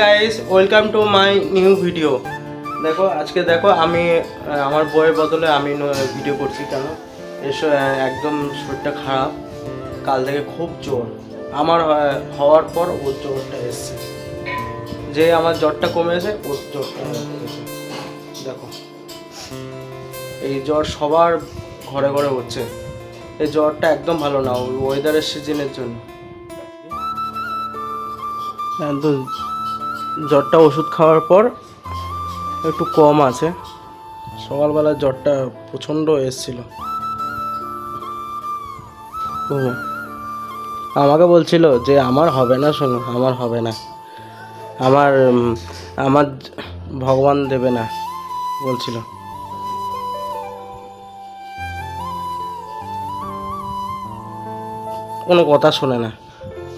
Guys welcome to my new video দেখো, আজকে দেখো, আমি আমার বইয়ের বদলে আমি ভিডিও করছি কেন? এসো একদম শরীরটা খারাপ। কাল থেকে খুব জ্বর। আমার হওয়ার পর ওর জ্বরটা এসছে। যে আমার জ্বরটা কমেছে ওর জ্বরটা দেখো, এই জ্বর সবার ঘরে ঘরে হচ্ছে। এই জ্বরটা একদম ভালো না ওয়েদারের সিজনের জন্য। তো জ্বরটা ওষুধ খাওয়ার পর একটু কম আছে। সকালবেলা জ্বরটা প্রচণ্ড এসছিল। আমাকে বলছিল যে আমার হবে না শোনো আমার হবে না। আমার আমার ভগবান দেবে না বলছিল। কোনো কথা শোনে না।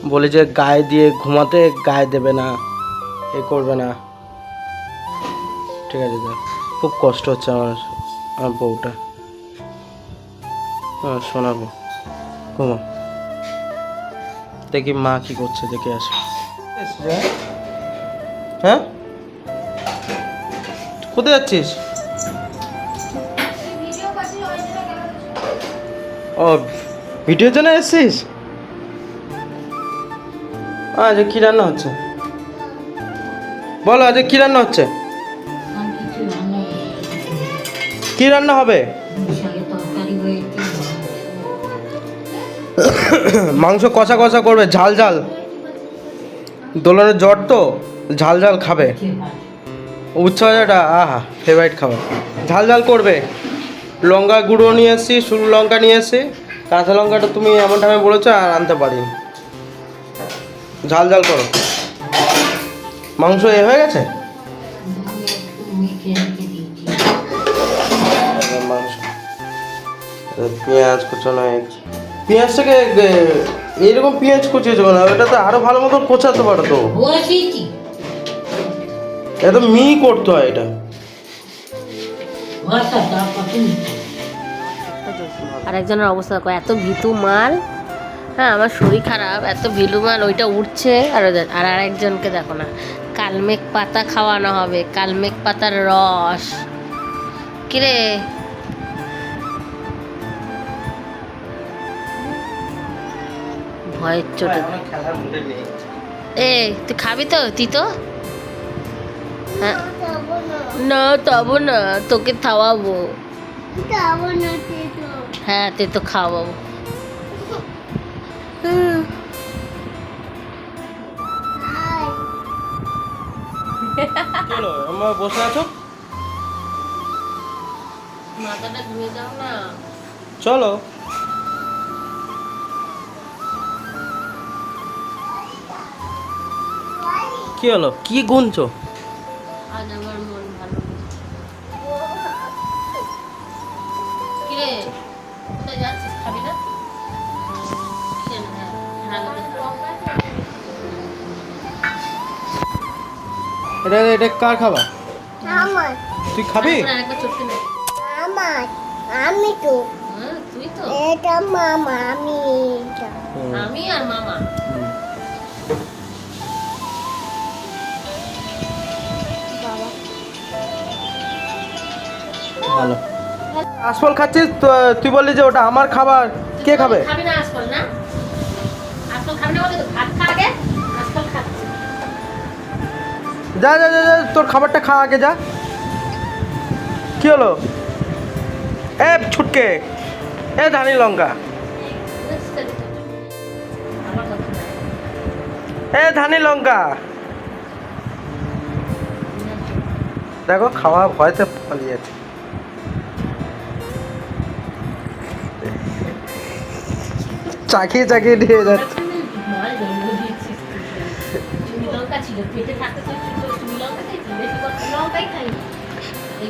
বলে যে গায়ে দিয়ে ঘুমাতে গায়ে দেবে না। এ করবে না। ঠিক আছে দেখ খুব কষ্ট হচ্ছে আমার আমার বউটা। শোনাবো। ঘুমো। দেখি মা কি করছে, দেখে আসে। হ্যাঁ? কোথায় যাচ্ছিস? ও, ভিডিওর জন্য এসছিস? আজ কি রান্না হচ্ছে? বলো আজ কি রান্না হচ্ছে? কি রান্না হবে? মাংস কষা কষা করবে, ঝাল ঝাল। দোলনের জ্বর তো, ঝাল ঝাল খাবে। উচ্চ ভাজাটা, আহা ফেভারিট খাবার। ঝাল ঝাল করবে। লঙ্কা গুঁড়ো নিয়ে এসেছি শুরু লঙ্কা নিয়ে এসেছি। কাঁচা লঙ্কাটা তুমি এমন টাইমে বলেছ আর আনতে পারিনি। ঝাল ঝাল করো। মাংস এ হয়ে গেছে? মাংস। পেঁয়াজ কুচানো হয়েছে পেঁয়াজটাকে এইরকম পেঁয়াজ কুচিয়েছো কেন? ওটা তো আরও ভালো মতো কোচাতে পারো তো। এটা মি করতে হয় এটা। আর একজনের অবস্থা এত ভীতু মাল। হ্যাঁ আমার শরীর খারাপ এত ভিলু মাল ওইটা উঠছে। আর আর আরেকজনকে দেখো না কালমেঘ পাতা খাওয়ানো হবে কালমেঘ পাতার রস। কিরে ভয়ের চোটে। এ তুই খাবি তো তুই তো হ্যাঁ। না তবু না তোকে খাওয়াবো। হ্যাঁ তুই তো খাওয়াবো। চলো আমরা বসে আছো? মাথাটা ধুয়ে দাও না। চলো। কি হলো? কি গুনছো? আজ আমার মন ভালো নেই। কিরে কোথায় যাচ্ছিস? খাবি না? এটা এটা কার খাবার? আমার। তুই খাবি। আমার। আমি তো। তুই তো। এটা মামা আমি আমি আর মামা। ভালো। আশফল খাচ্ছিস? তো- তুই বললি যে ওটা আমার খাবার। কে খাবে? খাবি না আজকাল না? আজকাল খাবি না বলে তো ভাত খা আগে। যা যা যা যা, তোর খাবারটা খা আগে যা। কি হলো? এ ছুটকে। এ ধানি লঙ্কা। এ ধানি লঙ্কা। দেখো খাওয়া ভয়তে পালিয়েছে চাকিয়ে চাকিয়ে নিয়ে যাচ্ছে।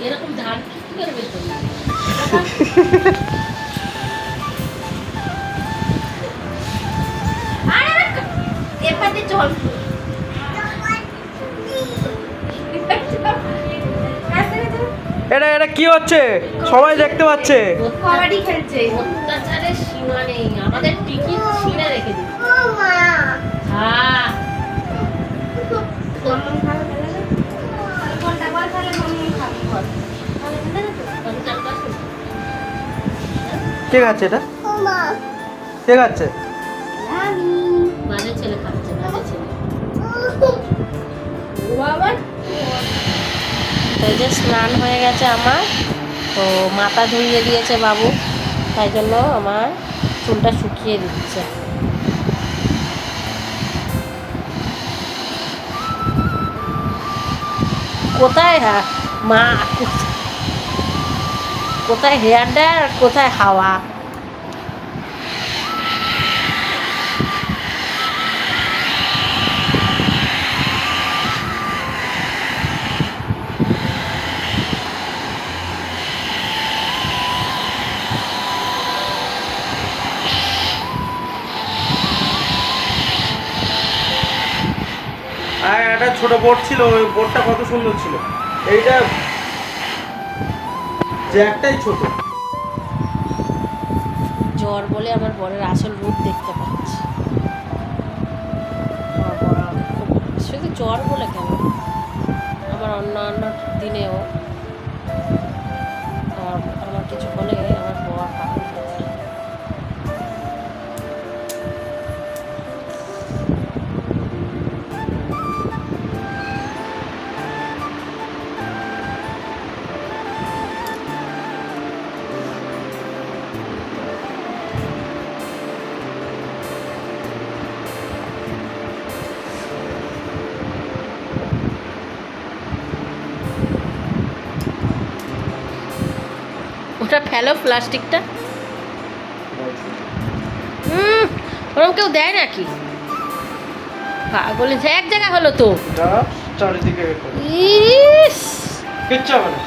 এরকম কি করে বের করবি? এপাতে চল এটা এটা কি হচ্ছে? সবাই দেখতে পাচ্ছে। কবাডি খেলছে। অত্যাচারের সীমা নেই। আমাদের টিকিট ছিঁড়ে রেখে দিই হ্যাঁ কে খাচ্ছে এটা? কে খাচ্ছে এই যে স্নান হয়ে গেছে আমার। তো মাথা ধুইয়ে দিয়েছে বাবু। তাই জন্য আমার চুলটা শুকিয়ে দিচ্ছে। কোথায় হ্যাঁ? মা কোথায় হেয়ার ড্রায়ার আর কোথায় হাওয়া? আর, একটা ছোট বোর্ড ছিল, ওই বোর্ডটা কত সুন্দর ছিল। এইটা জ্যাকটাই ছোট। জ্বর বলে আমার বরের আসল রূপ দেখতে পাচ্ছি। শুধু জ্বর বলে কেন? আমার অন্যান্য অন্য দিনেও আমার কিছু হলে ওটা ফেলো প্লাস্টিকটা। হুম ওরকম কেউ দেয় নাকি? পাগল এক জায়গা হলো তো। চারিদিকে ইস! কিচ্ছু হবে না।